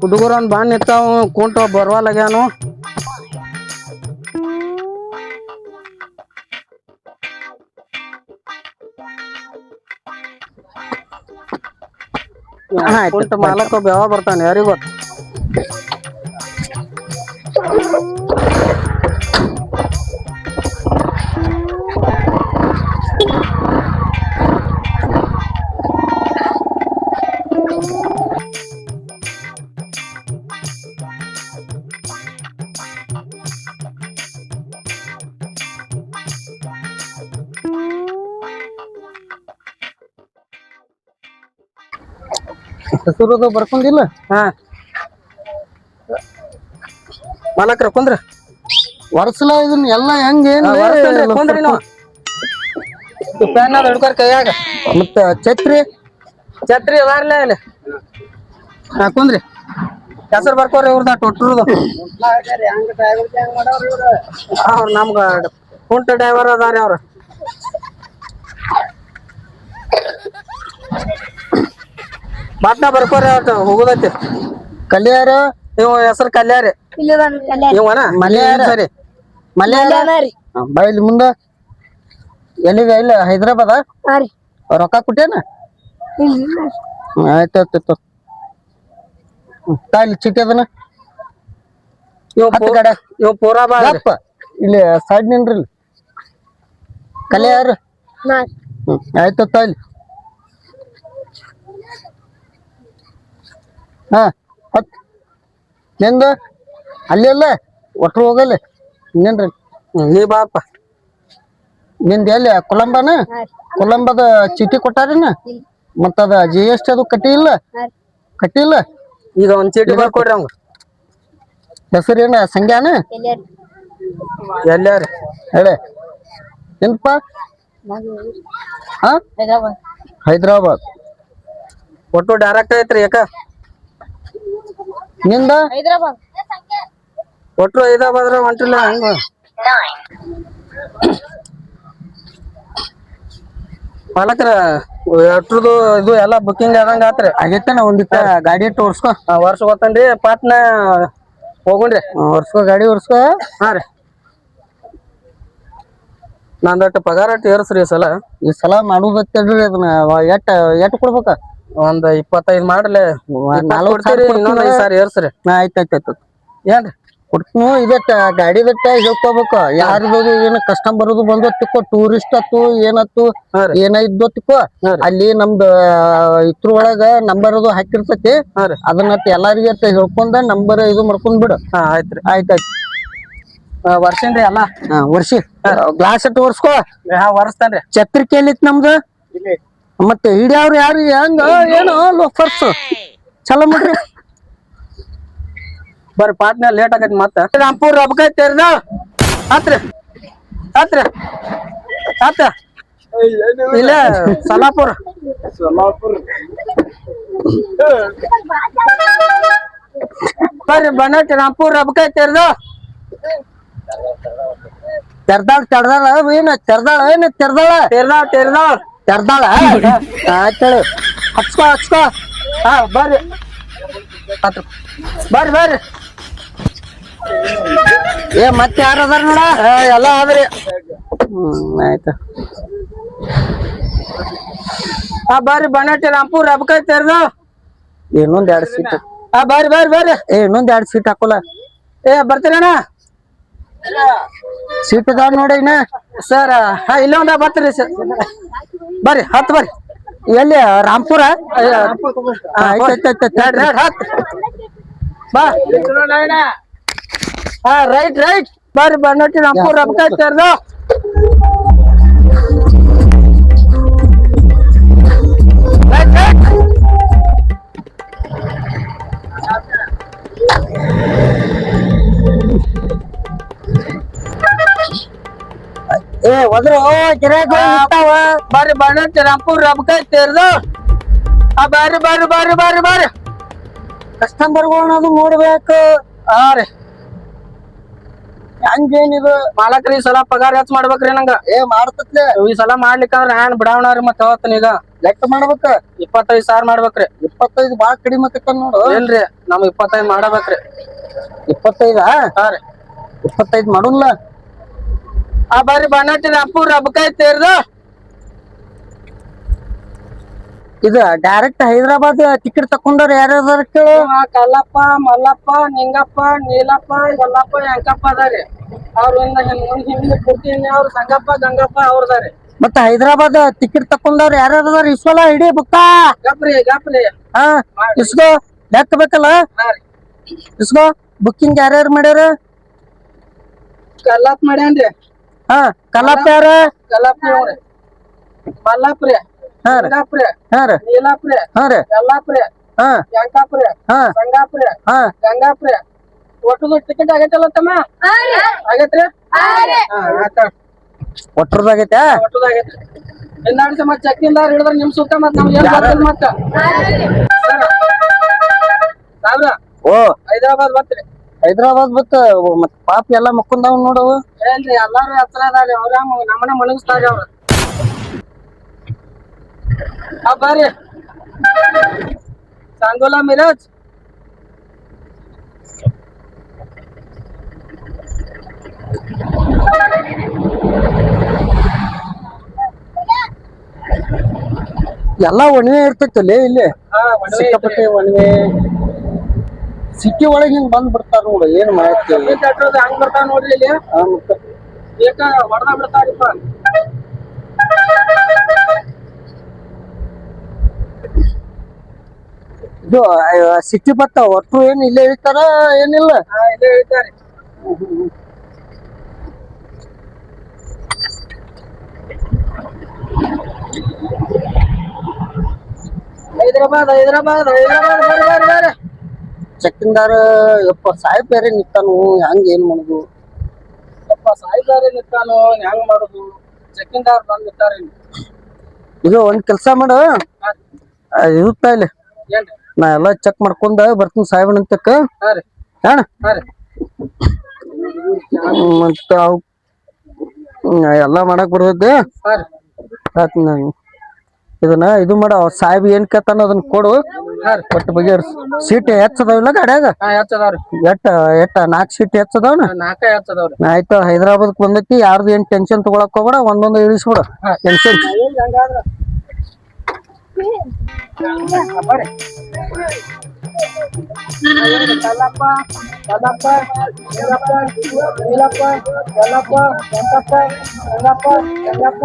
ಹುಡುಗರನ್ ಬಂದ್ ನಿಂತಾವ ಕುಂಟ ಬರ್ವಾಲಾಗ್ಯಾನು ಕುಂಟ ಮಾಲಕ ಯಾವ ಬರ್ತಾನೆ ಯಾರಿಗ್ ಹೆಸರು ಬರ್ಕೊಂಡಿಲ್ಲ? ಹಾ. ಮಾಲಕ್ರ ಕುಂದ್ರ. ವರ್ಷಲ ಇದನ್ನ ಎಲ್ಲ ಹೆಂಗ ಏನ್ ಕುಂದ್ರಿ ನೀವು. ಪ್ಯಾನ್ ಅದ ಹಿಡ್ಕೊರ್ ಕೈಯಾಗ. ಮತ್ತ ಛತ್ರಿ? ಛತ್ರಿ ಅದಾರ್ಲೆ ಅಲ್ಲಿ ಹಾ ಕುಂದ್ರಿ. ಹೆಸರು ಬರ್ಕೋರಿ ಇವ್ರದ ಟೊಟ್ರದ ಅವ್ರ ನಮ್ಗ ಕುಂಟ ಡ್ರೈವರ್ ಅದಾರಿ ಅವ್ರ ಬಾಟ್ನ ಬರ್ಕೋರಿ ಅವ್ರ ಹೋಗುದೈತಿ. ಕಲ್ಯಾರ ಇವ್ ಹೆಸರು ಕಲ್ಯಾರಿ. ಇವನ ಮಲ್ಯಾರ. ಸರಿ. ಮಲ್ಯಾರಿ? ಬೈಲಿ ಮುಂದ. ಎಲ್ಲಿಗ? ಇಲ್ಲ ಹೈದ್ರಾಬಾದ? ರೊಕ್ಕ ಕೊಟ್ಟೇನ? ಆಯ್ತು ಆಯ್ತು ತಾಯಿಲಿ ಚೀಟಿ ಅದನ್ನ ಇವ್ ಪೂರಾ ಬಾಳಪ್ಪ ಇಲ್ಲಿ ಸೈಡ್ ನಿನ್ರಿ ಕಲ್ಯಾರ? ಆಯ್ತು ತಾಯಿಲಿ ಹಾ ಹತ್. ನಿಂದ ಅಲ್ಲಿ ಅಲ್ಲ ಒಟ್ರು ಹೋಗಲ್ಲ. ಇನ್ನೇನ್ರಿ? ನೀ ಬಾಪ ನಿಂದ ಎಲ್ಲಿ? ಕೊಲಂಬನ? ಕೊಲಂಬದ ಚೀಟಿ ಕೊಟ್ಟಾರೇನ? ಮತ್ತದ ಜಿ ಎಸ್ ಟಿ ಅದು ಕಟ್ಟಿ ಇಲ್ಲ? ಕಟ್ಟಿ ಇಲ್ಲ? ಈಗ ಒಂದ್ ಚೀಟಿ ಬರ್ಕೊಡ್ರಿ ಅವಂಗ ಹೆಸರೇನ? ಸಂಗ್ಯಾನ? ಎಲ್ಲಾರ ಹೇಳ. ಏನಪ್ಪ ಹಾ? ಹೈದ್ರಾಬಾದ್. ಒಟ್ಟು ಡೈರೆಕ್ಟ್ ಐತ್ರಿ ಯಾಕ ನಿಂದ? ಒಟ್ಟು ಹೈದರಾಬಾದ್ರ ಹೊಂಟಿಲ್ಲ ಹಂಗ? ಮಾಲಕ್ರ ಒಟ್ರದು ಇದು ಎಲ್ಲಾ ಬುಕ್ಕಿಂಗ್ ಆದಂಗ ಆತ್ರಿ. ಆಗೈತನ ಒಂದಿತ್ತ ಗಾಡಿ ತೋರ್ಸ್ಕೊ ಆ, ವರ್ಷ ಗೊತ್ತನ್ರಿ ಪಾಟ್ನ ಹೋಗುಣ್ರಿ. ಹೊರ್ಸ್ಕೊ ಗಾಡಿ ಒರ್ಸ್ಕೊ ಹಾ ರೀ. ನಂದಟ್ಟು ಪಗಾರ ಅಟ್ ಏರ್ಸ್ರಿ ಈ ಸಲ. ಈ ಸಲ ಮಾಡೋದಕ್ಕೆ ಅದನ್ನ ಎಟ್ ಎಟ್ ಕೊಡ್ಬೇಕ? ಒಂದ್ ಇಪ್ಪತ್ತೈದ್ ಮಾಡ್ಲೆ. ಗಾಡಿ ಕೊಡ್ತೀರಿ ಇನ್ನೊಂದ್ ಐದ್ ಸಾವಿರ ಏರ್ಸ್ರಿ. ಆಯ್ತು ಆಯ್ತು ಆಯ್ತು ಏನ್ರಿ? ಕೊಡ್ತೀನಿ ಇದಟ್ಟ ಗಾಡಿದಟ್ಟ ಹೇಳ್ಕೋಬೇಕು ಯಾರ್ದು ಏನ ಕಸ್ಟಮರ್ ಬಂದು ತಿಕ್ಕೋ ಟೂರಿಸ್ಟ್ ಅತ್ತು ಏನತ್ತು ರೀ. ತಿಕ್ಕೋ ಅಲ್ಲಿ ನಮ್ದು ಇದ್ರ ಒಳಗ ನಂಬರ್ ಅದು ಹಾಕಿರ್ತತಿ. ಅದನ್ನ ಎಲ್ಲಾರಿಗೆ ಹೇಳ್ಕೊಂಡ ನಂಬರ್ ಇದು ಮಾಡ್ಕೊಂಡ್ ಬಿಡು. ಆಯ್ತ್ರಿ ಆಯ್ತಾಯ್ತು ವರ್ಷನ್ರಿ ಅಲ್ಲ? ವರ್ಷಿ. ಗ್ಲಾಸ್ ಇಟ್ಟು ಒರ್ಸ್ಕೋ. ವರ್ಸ್ತಾನ್ರಿ ಛತ್ರಿಕೆ ಎಲ್ಲಿತ್ ನಮ್ದು? ಮತ್ತೆ ಹಿಡಿಯವ್ರು ಯಾರು? ಹೆಂಗ? ಏನೋ? ಲೋಫರ್ಸ್ ಚಲೋ ಮಾಡ್ರಿ. ಬರ್ರಿ, ಪಾಟ್ನ ಲೇಟ್ ಆಗೈತಿ ಮತ್ತೆ. ರಾಮ್ಪುರ್ ರೊಬ್ಬಕೈ ತೇರ್ದ ಆತ್ರಿ. ಆತ್ರಿ. ಆತ. ಇಲ್ಲ, ಸಲಾಪುರ. ಬರ್ರಿ ಬನ್ನಟ್ಟಿ ರಾಮ್ಪುರ್ ರೊಬ್ಬಕೈ ತೇರ್ದ ತೆರ್ದಾಳ ತೆರ್ದಾಳ ಏನ ತೆರ್ದಾಳ ಏನ, ತೆರ್ದಾಳ? ತೆರ್ದಾಳ ತೆರ್ದ ತೆರ್ದಾಳ ಆಯ್ತೇಳಿ ಹಚ್ಕೋ ಹಚ್ಕೋ. ಹಾ ಬರ್ರಿ. ಹತ್ರ. ಬರ್ರಿ ಬರ್ರಿ. ಏ ಮತ್ತೆ ಯಾರು ಅದಾರ ನೋಡ? ಎಲ್ಲ ಆದ್ರಿ. ಹ್ಮ್ ಆಯ್ತು. ಹಾ ಬರ್ರಿ ಬನ್ನಟ್ಟಿ ರಾಂಪುರ್ ರೊಬ್ಬಕೈ ತೆರೆದು. ಇನ್ನೊಂದ್ ಎರಡ್ ಸೀಟ್ ಹಾ ಬರ್ರಿ ಬರ್ರಿ ಬರ್ರಿ. ಏ ಇನ್ನೊಂದ್ ಎರಡು ಸೀಟ್ ಹಾಕೋಲ್ಲ ಏ ಬರ್ತೀರಣ್ಣ? ಸೀಟ್ ಅದಾವ ನೋಡಿ ಸರ್ ಹಾ, ಇಲ್ಲ ಒಂದ ಬರ್ತೀರಿ ಸರ್ ಬರ್ರಿ ಹತ್ತು ಬರ್ರಿ. ಎಲ್ಲಿ, ರಾಮ್ಪುರ? ಬಾ. ಹಾ, ರೈಟ್ ರೈಟ್. ಬರ್ರಿ ಬನ್ನಟ್ಟಿ ರಾಮ್ಪುರ ರೊಬ್ಬಕೈ ತೆರ್ದ ಹೋದ್ರು ಗಿರಾಕ ಬರ್ರಿ ಬಣ್ಣ ರಾಂಪುರ್ ರಬ್ಕಾಯ್ ತೇರ್ದು ಆ ಬರ್ರಿ ಬರ್ರಿ ಬರ್ರಿ ಬರ್ರಿ ಬರ್ರಿ. ಕಸ್ಟಮರ್ಗಳನ್ನದು ನೋಡ್ಬೇಕು. ಹಾ ರೀ. ಹಂಗೇನಿದು? ಮಾಲಕ್ರಿ ಈ ಸಲ ಪಗಾರ ಹೆಚ್ಚು ಮಾಡ್ಬೇಕ್ರಿ ನಂಗ. ಏ ಮಾಡ್ತತ್ಲೆ. ಈ ಸಲ ಮಾಡ್ಲಿಕ್ಕಂದ್ರ ನಾನ್ ರೀ ಮತ್ತೆ ಅವತ್ತನ ಈಗ. ಲೆಕ್ಕ ಮಾಡ್ಬೇಕ? ಇಪ್ಪತ್ತೈದ್ ಸಾವಿರ ಮಾಡ್ಬೇಕ್ರಿ. ಇಪ್ಪತ್ತೈದು ಬಾಳ ಕಡಿಮೆ ಆಕೈತ ನೋಡು. ಇಲ್ರಿ ನಮ್ ಇಪ್ಪತ್ತೈದ್ ಮಾಡಬೇಕ್ರಿ. ಇಪ್ಪತ್ತೈದ? ಹಾ ರೀ. ಇಪ್ಪತ್ತೈದು ಮಾಡುಲ್ಲ? ಆ ಬರ್ರಿ ಬಣ್ಣಟ್ಟಿನ ಅಪ್ಪು ರಬ್ಬಕಾಯಿ ತೇರ್ದು. ಇದು ಡೈರೆಕ್ಟ್ ಹೈದರಾಬಾದ್ ಟಿಕೆಟ್ ತಕೊಂಡವ್ರ ಯಾರ್ಯಾರ ಕೇಳು. ಕಲ್ಲಪ್ಪ ಮಲ್ಲಪ್ಪ ನಿಂಗಪ್ಪ ನೀಲಪ್ಪ ಯಲ್ಲಪ್ಪ ಯಂಕಪ್ಪ ಅದಾರಿ. ಅವ್ರಿಂದ ಹಿಂದ್ ಅವ್ರ ಸಂಗಪ್ಪ ಗಂಗಪ್ಪ ಅವ್ರದಾರಿ. ಮತ್ತ ಹೈದರಾಬಾದ್ ಟಿಕೆಟ್ ತಕೊಂಡವ್ರ ಯಾರ್ಯಾರ ಅದಾರ? ಇಸ್ವಲ್ಲ ಇಡೀ ಬುಕ್ಕ. ಗಪ್ರಿ ಗಪ್ರಿ. ಹಾ ಇಸ್ಕೋ ಲೆಕ್ಕ ಬೇಕಲ್ಲ? ಇಸ್ಕೋ ಬುಕ್ಕಿಂಗ್ ಯಾರ್ಯಾರು ಮಾಡ್ಯಾರ? ಕಲ್ಲಪ್ಪ ಮಾಡ್ಯಾನ್ರಿ. ಹಾ ಕಲ್ಲಪ್ಪ ಯಾರ ಕಲ್ಲಪ್ಪ ಮಲ್ಲಪ್ರಿ. ಹಾ ರೀ. ಹಾ ರೀ. ನೀಲಪ್ರಿ. ಹಾ ರೀ. ಯಲ್ಲಪ್ರಿ. ಹಾ. ಯಂಕಪ್ರಿ. ಹಾ. ಸಂಗಪ್ರಿ. ಹಾ. ಗಂಗಾಪ್ರಿ. ಒಟ್ಟದು ಟಿಕೆಟ್ ಆಗೈತಲ್ಲ ತಮ್ಮ? ಆಗೈತ್ರಿ? ಹಾ ಆತ ಒಟ್ರದಾಗೈತೆ ಒಟ್ಟದು ಆಗೈತ್ರಿ ಹಿಂದಾಡಿ ಮತ್ ಚಕ್ಕಿಂದಾರ ಹಿಡಿದ್ರ ನಿಮ್ ಸುತ್ತ ಮತ್ತೆ ನಮ್ಗೆ ಏನ್ ಬರ್ತಿಲ್ಲ ಮತ್ತ. ಸಾವಿರ. ಓ. ಹೈದರಾಬಾದ್ ಬರ್ತೀರಿ ಹೈದರಾಬಾದ್ ಬತ್ತ ಮತ್ ಪಾಪ ಎಲ್ಲಾ ಮಕ್ಕೊಂಡವ್ ನೋಡವು ಏನ್ರಿ ಎಲ್ಲಾರು ಹತ್ರ ಅದಾರಿ ಅವ್ರ ನಮ್ಮನ ಮಣಗಿಸ್ತಾರಿ ಅವ್ರ. ಆ ಬರ್ರಿ. ಸಂಗೋಲಾ ಮಿರಾಜ್. ಎಲ್ಲಾ ಒಣವೆ ಇರ್ತೈತಲ್ಲೇ ಇಲ್ಲಿ? ಹಾ ಒಡವೆ ಸಿಕ್ಕಾಪಟ್ಟೆ ಒಣವೆ. ಸಿಟಿ ಒಳಗ್ ಹಿಂಗ್ ಬಂದ್ ಬಿಡ್ತಾರ ನೋಡು ಏನ್ ಮಾಡ್ತೀವಿ. ಹಂಗ್ ಬರ್ತಾವ ನೋಡ್ರಿ ಇಲ್ಲಿ ಏಕ ಹೊಡೆದ ಬಿಡ್ತಾರಿಪ್ಪ ಇದು ಸಿಟಿ ಬರ್ತಾವ ಒಟ್ಟು ಏನ್ ಇಲ್ಲೇ ಇರ್ತಾರ ಏನಿಲ್ಲ ಇಲ್ಲೇ ಹೇಳ್ತಾರೆ ಹೈದರಾಬಾದ್ ಹೈದರಾಬಾದ್ ಹೈದರಾಬಾದ್ ಬರ್ರಿ ಬರ್ರಿ ಬರ್ರಿ ಚೆಕ್ಕಿಂದಾರ ಯಪ್ಪ ಸಾಹೇಬ್ ಬೇರೆ ನಿಂತಾನು ಹಂಗ ಏನ್ ಮಾಡುದು? ಯಪ್ಪ ಸಾಯಿದಾರಿ ನಿಂತಾನು ಹೆಂಗ್ ಮಾಡುದು? ಚಕ್ಕಿಂದಾರ ಬಂದ್ ನಿಂತಾರಿ ಇದು ಒಂದ್ ಕೆಲ್ಸ ಮಾಡು. ಇರುತ್ತ ಇಲ್ಲಿ. ನಾ ಎಲ್ಲಾ ಚೆಕ್ ಮಾಡ್ಕೊಂಡ ಬರ್ತೀನಿ ಸಾಹೇಬ್ ನಿಂತಕ್ಕ ಹೇಳ ಹಾ ರೀ. ಮತ್ತ ಅವ್ ಎಲ್ಲಾ ಮಾಡಕ್ ಬರ್ತೈತಿ ಇದನ್ನ ಇದು ಮಾಡ ಸಾಹೇಬ್ ಏನ್ ಕೇಳ್ತಾನ ಅದನ್ನ ಕೊಡು. ಹಾ ರೀ ಒಟ್ಟು ಬಗೆಹರ್ ಸೀಟ್ ಹೆಚ್ಚದವಿಲ್ಲ ಗಾಡ್ಯಾಗ? ಹೆಚ್ಚದವ್ರಿ ಎಟ್ಟ ಎಟ್ಟ ನಾಲ್ಕು ಸೀಟ್ ಹೆಚ್ಚದವನ? ನಾಲ್ಕ ಹೆಚ್ಚದವ್ರಿ ಆಯ್ತು ಹೈದರಾಬಾದ್ ಬಂದೈತಿ ಯಾರ್ದು ಏನ್ ಟೆನ್ಷನ್ ತಗೊಳಕ್ ಹೋಗ್ಬೇಡ ಒಂದೊಂದು ಇಳಿಸ್ಬಿಡ. ಟೆನ್ಷನ್ ಹಂಗಾದ್ರ ಬರ್ರಿ ಕಲ್ಲಪ್ಪ ಕಲ್ಲಪ್ಪ ನೀಲಪ್ಪ ನೀಲಪ್ಪ ಕಲ್ಲಪ್ಪ ವೆಂಕಪ್ಪ ರಂಗಪ್ಪ